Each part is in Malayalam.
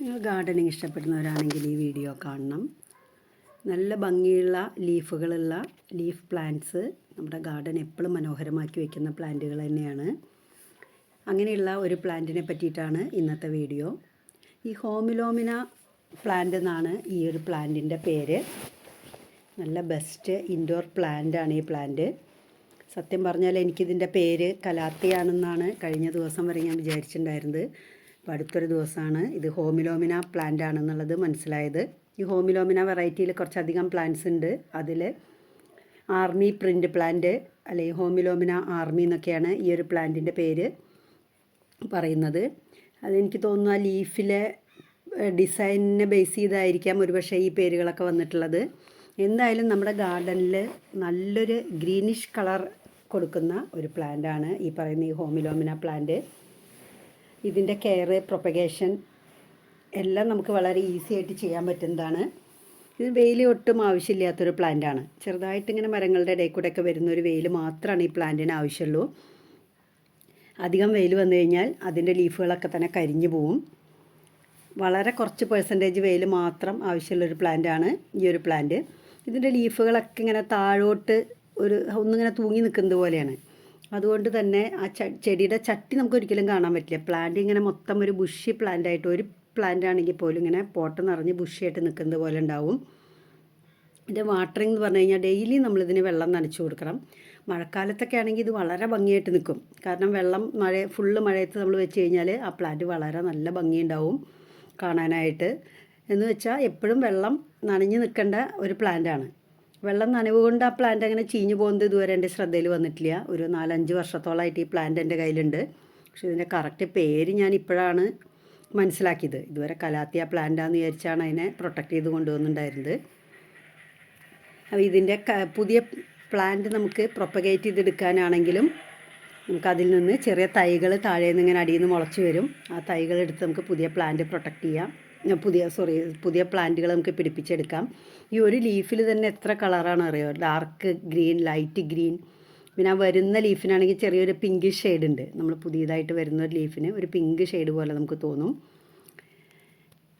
നിങ്ങൾ ഗാർഡനിങ് ഇഷ്ടപ്പെടുന്നവരാണെങ്കിൽ ഈ വീഡിയോ കാണണം. നല്ല ഭംഗിയുള്ള ലീഫുകളുള്ള ലീഫ് പ്ലാന്റ്സ് നമ്മുടെ ഗാർഡൻ എപ്പോഴും മനോഹരമാക്കി വയ്ക്കുന്ന പ്ലാന്റുകൾ തന്നെയാണ്. അങ്ങനെയുള്ള ഒരു പ്ലാന്റിനെ പറ്റിയിട്ടാണ് ഇന്നത്തെ വീഡിയോ. ഈ ഹോമിലോമിന പ്ലാന്റ് എന്നാണ് ഈ ഒരു പ്ലാന്റിന്റെ പേര്. നല്ല ബെസ്റ്റ് ഇൻഡോർ പ്ലാന്റ് ആണ് ഈ പ്ലാന്റ്. സത്യം പറഞ്ഞാൽ എനിക്കിതിന്റെ പേര് കലാത്തിയാണെന്നാണ് കഴിഞ്ഞ ദിവസം വരെ ഞാൻ വിചാരിച്ചിട്ടുണ്ടായിരുന്നത്. അപ്പോൾ അടുത്തൊരു ദിവസമാണ്. ഇത് ഹോമിലോമിന പ്ലാന്റ് ആണെന്നുള്ളത് മനസ്സിലായത്. ഈ ഹോമിലോമിന വെറൈറ്റിയിൽ കുറച്ചധികം പ്ലാന്റ്സ് ഉണ്ട്. അതിൽ ആർമി പ്രിന്റ് പ്ലാന്റ് അല്ലെങ്കിൽ ഹോമിലോമിന ആർമി എന്നൊക്കെയാണ് ഈ ഒരു പ്ലാന്റിന്റെ പേര് പറയുന്നത്. അതെനിക്ക് തോന്നുന്നു ആ ലീഫിലെ ഡിസൈനിനെ ബേസ് ചെയ്തായിരിക്കാം ഒരുപക്ഷെ ഈ പേരുകളൊക്കെ വന്നിട്ടുള്ളത്. എന്തായാലും നമ്മുടെ ഗാർഡനിൽ നല്ലൊരു ഗ്രീനിഷ് കളർ കൊടുക്കുന്ന ഒരു പ്ലാന്റ് ആണ് ഈ പറയുന്ന ഈ ഹോമിലോമിന പ്ലാന്റ് ഇതിന്റെ കെയർ പ്രൊപ്പഗേഷൻ എല്ലാം നമുക്ക് വളരെ ഈസി ആയിട്ട് ചെയ്യാൻ പറ്റുന്നതാണ്. ഇത് വെയിൽ ഒട്ടും ആവശ്യമില്ലാത്തൊരു പ്ലാന്റ് ആണ്. ചെറുതായിട്ട് ഇങ്ങനെ മരങ്ങളുടെ ഇടയിൽ കൂടെ ഒക്കെ വരുന്ന ഒരു വെയിൽ മാത്രമാണ് ഈ പ്ലാന്റിന് ആവശ്യമുള്ളൂ. അധികം വെയിൽ വന്നു കഴിഞ്ഞാൽ അതിന്റെ ലീഫുകളൊക്കെ തന്നെ കരിഞ്ഞു പോവും. വളരെ കുറച്ച് പെർസെന്റേജ് വെയിൽ മാത്രം ആവശ്യമുള്ളൊരു പ്ലാന്റാണ് ഈ ഒരു പ്ലാന്റ് ഇതിന്റെ ലീഫുകളൊക്കെ ഇങ്ങനെ താഴോട്ട് ഒരു ഒന്നിങ്ങനെ തൂങ്ങി നിൽക്കുന്നത് പോലെയാണ്. അതുകൊണ്ട് തന്നെ ആ ചെടിയുടെ ചട്ടി നമുക്ക് ഒരിക്കലും കാണാൻ പറ്റില്ല. പ്ലാന്റ് ഇങ്ങനെ മൊത്തം ഒരു ബുഷി പ്ലാന്റ് ആയിട്ട് ഒരു പ്ലാന്റ് ആണെങ്കിൽ പോലും ഇങ്ങനെ പോട്ട് നിറഞ്ഞ് ബുഷിയായിട്ട് നിൽക്കുന്നത് പോലെ ഉണ്ടാവും. ഇതിന്റെ വാട്ടറിംഗ് എന്ന് പറഞ്ഞു കഴിഞ്ഞാൽ ഡെയിലി നമ്മളിതിന് വെള്ളം നനച്ചു കൊടുക്കണം. മഴക്കാലത്തൊക്കെ ആണെങ്കിൽ ഇത് വളരെ ഭംഗിയായിട്ട് നിൽക്കും. കാരണം വെള്ളം മഴ ഫുള്ള് മഴയത്ത് നമ്മൾ വെച്ച് കഴിഞ്ഞാൽ ആ പ്ലാന്റ് വളരെ നല്ല ഭംഗിയുണ്ടാവും കാണാനായിട്ട്. എന്ന് വെച്ചാൽ എപ്പോഴും വെള്ളം നനഞ്ഞ് നിൽക്കേണ്ട ഒരു പ്ലാന്റാണ് വെള്ളം നനവ് കൊണ്ട് ആ പ്ലാന്റ് അങ്ങനെ ചീഞ്ഞു പോകുന്നത് ഇതുവരെ എന്റെ ശ്രദ്ധയിൽ വന്നിട്ടില്ല. ഒരു നാലഞ്ച് വർഷത്തോളമായിട്ട് ഈ പ്ലാന്റ് എന്റെ കയ്യിലുണ്ട്. പക്ഷേ ഇതിന്റെ കറക്റ്റ് പേര് ഞാൻ ഇപ്പോഴാണ് മനസ്സിലാക്കിയത്. ഇതുവരെ കലാത്തിയ പ്ലാന്റാന്ന് വിചാരിച്ചാണ് അതിനെ പ്രൊട്ടക്റ്റ് ചെയ്ത് കൊണ്ടുവന്നിട്ടുണ്ടായിരുന്നത്. അപ്പോൾ ഇതിന്റെ പുതിയ പ്ലാന്റ് നമുക്ക് പ്രൊപ്പഗേറ്റ് ചെയ്തെടുക്കാനാണെങ്കിലും നമുക്കതിൽ നിന്ന് ചെറിയ തൈകൾ താഴെ നിന്ന് ഇങ്ങനെ അടിയിൽ നിന്ന് മുളച്ച് വരും. ആ തൈകൾ എടുത്ത് നമുക്ക് പുതിയ പ്ലാന്റ് പ്രൊട്ടക്റ്റ് ചെയ്യാം. പുതിയ സോറി പുതിയ പ്ലാന്റുകൾ നമുക്ക് പിടിപ്പിച്ചെടുക്കാം. ഈ ഒരു ലീഫിൽ തന്നെ എത്ര കളറാണ് അറിയോ? ഡാർക്ക് ഗ്രീൻ ലൈറ്റ് ഗ്രീൻ പിന്നെ ആ വരുന്ന ലീഫിനാണെങ്കിൽ ചെറിയൊരു പിങ്ക് ഷെയ്ഡ് ഉണ്ട്. നമ്മൾ പുതിയതായിട്ട് വരുന്ന ഒരു ലീഫിന് ഒരു പിങ്ക് ഷെയ്ഡ് പോലെ നമുക്ക് തോന്നും.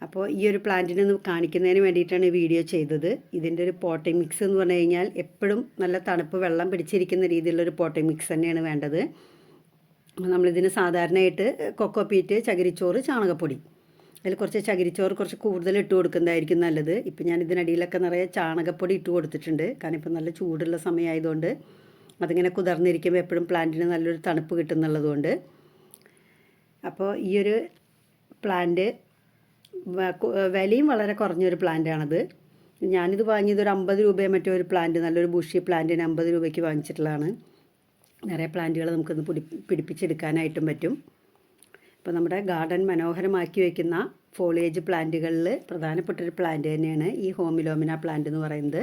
അപ്പോൾ ഈ ഒരു പ്ലാന്റിനെ കാണിക്കുന്നതിന് വേണ്ടിയിട്ടാണ് ഈ വീഡിയോ ചെയ്തത്. ഇതിന്റെ ഒരു പോട്ടിംഗ് മിക്സ് എന്ന് പറഞ്ഞു കഴിഞ്ഞാൽ എപ്പോഴും നല്ല തണുപ്പ് വെള്ളം പിടിച്ചിരിക്കുന്ന രീതിയിലുള്ളൊരു പോട്ടിംഗ് മിക്സ് തന്നെയാണ് വേണ്ടത്. നമ്മളിതിന് സാധാരണയായിട്ട് കൊക്കോ പീറ്റ് ചകിരിച്ചോറ് ചാണകപ്പൊടി. അതിൽ കുറച്ച് ചകിരിച്ചോറ് കുറച്ച് കൂടുതൽ ഇട്ട് കൊടുക്കുന്നതായിരിക്കും നല്ലത്. ഇപ്പം ഞാൻ ഇതിനടിയിലൊക്കെ നിറയെ ചാണകപ്പൊടി ഇട്ട് കൊടുത്തിട്ടുണ്ട്. കാരണം ഇപ്പം നല്ല ചൂടുള്ള സമയമായതുകൊണ്ട് അതിങ്ങനെ കുതിർന്നിരിക്കുമ്പോൾ എപ്പോഴും പ്ലാന്റിന് നല്ലൊരു തണുപ്പ് കിട്ടുന്നുള്ളതുകൊണ്ട് അപ്പോൾ ഈ ഒരു പ്ലാന്റ് വിലയും വളരെ കുറഞ്ഞൊരു പ്ലാന്റാണത് ഞാനിത് വാങ്ങിയത് ഒരു അമ്പത് രൂപയെ മറ്റേ ഒരു പ്ലാന്റ് നല്ലൊരു ബുഷി പ്ലാന്റിന് അമ്പത് രൂപയ്ക്ക് വാങ്ങിച്ചിട്ടുള്ളതാണ്. നിറയെ പ്ലാന്റുകൾ നമുക്കൊന്ന് പിടി പിടിപ്പിച്ചെടുക്കാനായിട്ടും പറ്റും. അപ്പോൾ നമ്മുടെ ഗാർഡൻ മനോഹരമാക്കി വയ്ക്കുന്ന ഫോളിയേജ് പ്ലാന്റുകളിൽ പ്രധാനപ്പെട്ട ഒരു പ്ലാന്റ് തന്നെയാണ് ഈ ഹോമിലോമിന പ്ലാന്റ് എന്ന് പറയുന്നത്.